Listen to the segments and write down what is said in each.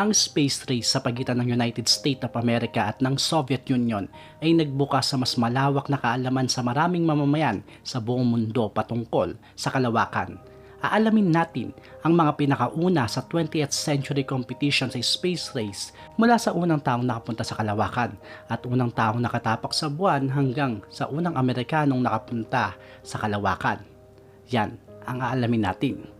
Ang space race sa pagitan ng United States of America at ng Soviet Union ay nagbukas sa mas malawak na kaalaman sa maraming mamamayan sa buong mundo patungkol sa kalawakan. Aalamin natin ang mga pinakauna sa 20th century competition sa space race mula sa unang taong nakapunta sa kalawakan at unang taong nakatapak sa buwan hanggang sa unang Amerikanong nakapunta sa kalawakan. Yan ang aalamin natin.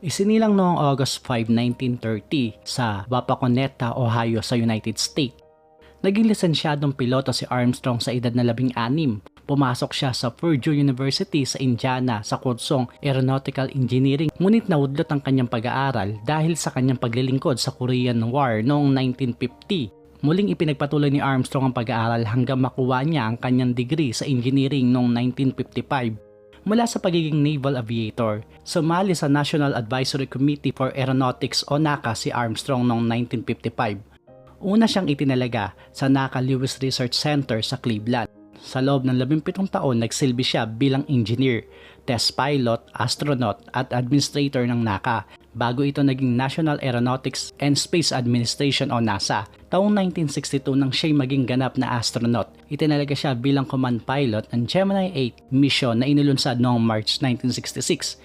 Isinilang noong August 5, 1930 sa Wapakoneta, Ohio sa United States. Naging lisensyadong piloto si Armstrong sa edad na labing anim. Pumasok siya sa Purdue University sa Indiana sa kursong Aeronautical Engineering ngunit naudlot ang kanyang pag-aaral dahil sa kanyang paglilingkod sa Korean War noong 1950. Muling ipinagpatuloy ni Armstrong ang pag-aaral hanggang makuha niya ang kanyang degree sa engineering noong 1955 mula sa pagiging naval aviator. Sumali sa National Advisory Committee for Aeronautics o NACA si Armstrong noong 1955. Una siyang itinalaga sa NACA Lewis Research Center sa Cleveland. Sa loob ng 17 taon, nagsilbi siya bilang engineer, test pilot, astronaut at administrator ng NACA bago ito naging National Aeronautics and Space Administration o NASA. Taong 1962 nang siya'y maging ganap na astronaut, itinalaga siya bilang command pilot ng Gemini 8 mission na inilunsad noong March 1966.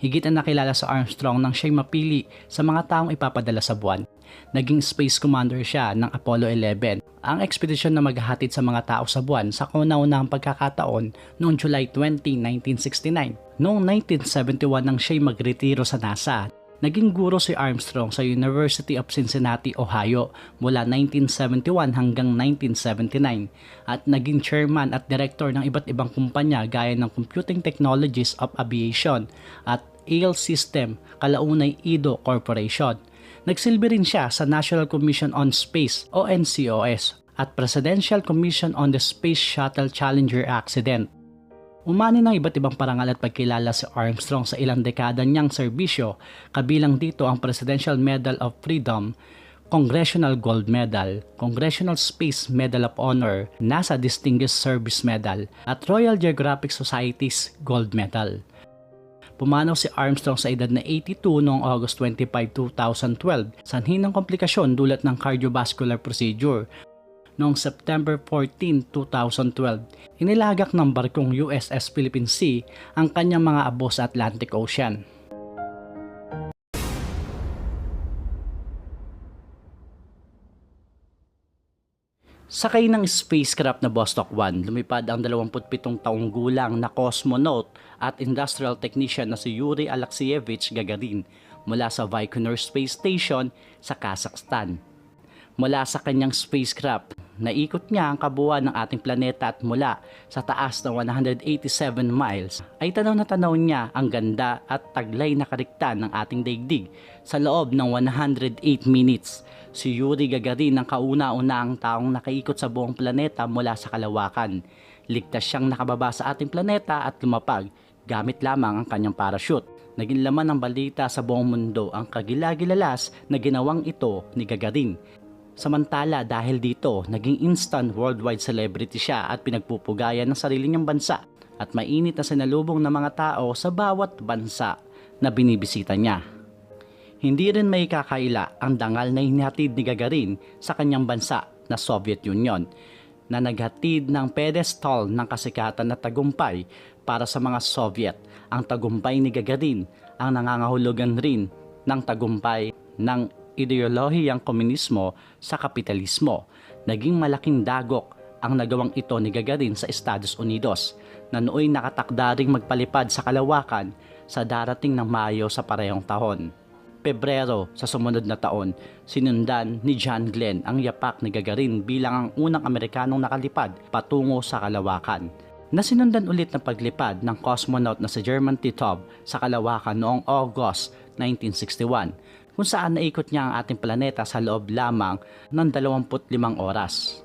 Higit na nakilala sa Armstrong nang siya'y mapili sa mga taong ipapadala sa buwan. Naging space commander siya ng Apollo 11, ang ekspedisyon na maghahatid sa mga tao sa buwan sa kauna-unahang pagkakataon noong July 20, 1969. Noong 1971 nang siya'y magretiro sa NASA Naging guro si Armstrong sa University of Cincinnati, Ohio mula 1971 hanggang 1979 at naging chairman at director ng iba't ibang kumpanya gaya ng Computing Technologies of Aviation at AIL System, kalaunay IDO Corporation. Nagsilbi rin siya sa National Commission on Space o NCOS at Presidential Commission on the Space Shuttle Challenger Accident Umani ng iba't ibang parangal at pagkilala si Armstrong sa ilang dekada niyang serbisyo, kabilang dito ang Presidential Medal of Freedom, Congressional Gold Medal, Congressional Space Medal of Honor, NASA Distinguished Service Medal, at Royal Geographic Society's Gold Medal. Pumanaw si Armstrong sa edad na 82 noong August 25, 2012 sanhi ng komplikasyon dulot ng cardiovascular procedure noong September 14, 2012. Inilagak ng barkong USS Philippine Sea ang kanyang mga abo sa Atlantic Ocean. Sakay ng spacecraft na Vostok 1, lumipad ang 27 taong gulang na cosmonaut at industrial technician na si Yuri Alexeyevich Gagarin mula sa Baikonur Space Station sa Kazakhstan. Mula sa kanyang spacecraft, naikot niya ang kabuuan ng ating planeta at mula sa taas ng 187 miles ay tanaw na tanaw niya ang ganda at taglay na kariktan ng ating daigdig sa loob ng 108 minutes. Si Yuri Gagarin ang kauna-unang taong nakaikot sa buong planeta mula sa kalawakan. Ligtas siyang nakababa sa ating planeta at lumapag gamit lamang ang kanyang parachute. Naging laman ng balita sa buong mundo ang kagilagilalas na ginawang ito ni Gagarin Samantala dahil dito, naging instant worldwide celebrity siya at pinagpupugayan ng sarili niyang bansa at mainit na sinalubong ng mga tao sa bawat bansa na binibisita niya. Hindi rin may kakaila ang dangal na hinihatid ni Gagarin sa kanyang bansa na Soviet Union na naghatid ng pedestal ng kasikatan na tagumpay para sa mga Soviet. Ang tagumpay ni Gagarin ang nangangahulugan rin ng tagumpay ng ideolohiyang komunismo sa kapitalismo. Naging malaking dagok ang nagawang ito ni Gagarin sa Estados Unidos na nooy nakatakda ring magpalipad sa kalawakan sa darating ng Mayo sa parehong taon. Pebrero sa sumunod na taon, sinundan ni John Glenn ang yapak ni Gagarin bilang ang unang Amerikanong nakalipad patungo sa kalawakan na sinundan ulit ng paglipad ng cosmonaut na si German Titov sa kalawakan noong August 1961 kung saan naikot niya ang ating planeta sa loob lamang ng 25 oras.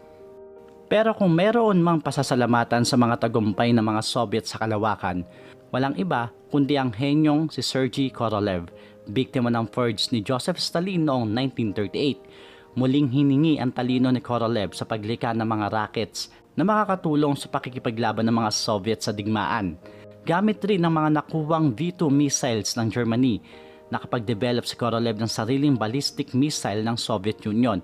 Pero kung meron mang pasasalamatan sa mga tagumpay ng mga Soviet sa kalawakan, walang iba kundi ang henyong si Sergei Korolev, biktima ng forge ni Joseph Stalin noong 1938. Muling hiningi ang talino ni Korolev sa paglikha ng mga rockets na makakatulong sa pakikipaglaban ng mga Soviet sa digmaan. Gamit rin ng mga nakuwang V-2 missiles ng Germany, nakapag-develop si Korolev ng sariling ballistic missile ng Soviet Union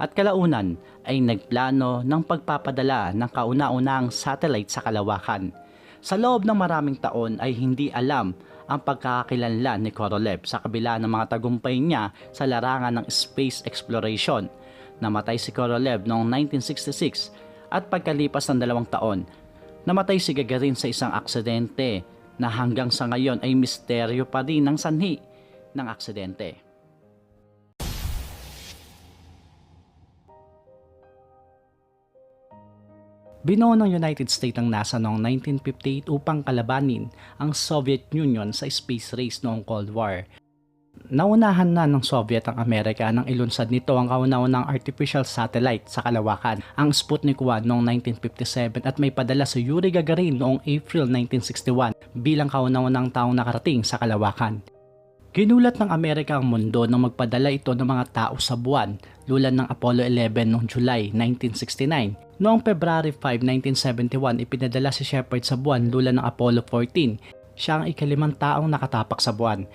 at kalaunan ay nagplano ng pagpapadala ng kauna-unang satellite sa kalawakan. Sa loob ng maraming taon ay hindi alam ang pagkakakilanlan ni Korolev sa kabila ng mga tagumpay niya sa larangan ng space exploration. Namatay si Korolev noong 1966 at pagkalipas ng dalawang taon, namatay si Gagarin sa isang aksidente na hanggang sa ngayon ay misteryo pa rin ang sanhi ng aksidente. Binuo ng United States ang NASA noong 1958 upang kalabanin ang Soviet Union sa space race noong Cold War. Naunahan na ng Soviet ang Amerika nang ilunsad nito ang kauna-unang artificial satellite sa kalawakan, ang Sputnik 1 noong 1957 at may padala sa Yuri Gagarin noong April 1961 bilang kauna-unang taong nakarating sa kalawakan. Ginulat ng Amerika ang mundo nang magpadala ito ng mga tao sa buwan, lulan ng Apollo 11 noong July 1969. Noong February 5, 1971, ipinadala si Shepard sa buwan lulan ng Apollo 14. Siya ang ikalimang taong nakatapak sa buwan.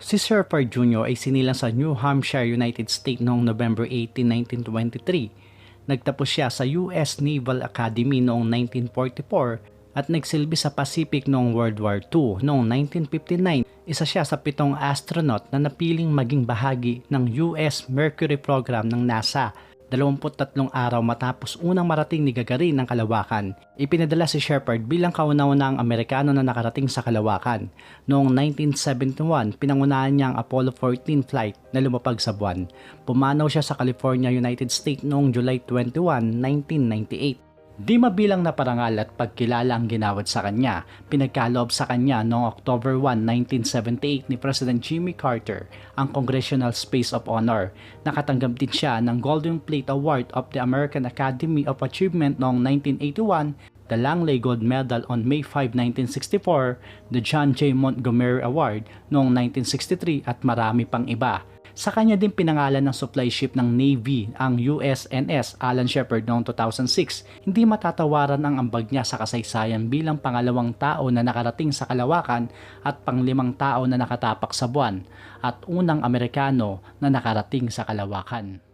Si Shepard Jr. ay sinilang sa New Hampshire, United States noong November 18, 1923. Nagtapos siya sa US Naval Academy noong 1944 at nagsilbi sa Pacific noong World War II. Noong 1959, isa siya sa pitong astronaut na napiling maging bahagi ng US Mercury program ng NASA 23 araw matapos unang marating ni Gagarin ng kalawakan. Ipinadala si Shepard bilang kauna-unang Amerikano na nakarating sa kalawakan. Noong 1971, pinangunahan niya ang Apollo 14 flight na lumapag sa buwan. Pumanaw siya sa California, United States noong July 21, 1998. Di mabilang na parangal at pagkilala ang ginawad sa kanya, pinagkaloob sa kanya noong October 1, 1978 ni President Jimmy Carter ang Congressional Space of Honor. Nakatanggap din siya ng Golden Plate Award of the American Academy of Achievement noong 1981 the Langley Gold Medal on May 5, 1964, the John J. Montgomery Award noong 1963 at marami pang iba. Sa kanya din pinangalan ng supply ship ng Navy ang USNS Alan Shepard noong 2006. Hindi matatawaran ang ambag niya sa kasaysayan bilang pangalawang tao na nakarating sa kalawakan at panglimang tao na nakatapak sa buwan at unang Amerikano na nakarating sa kalawakan.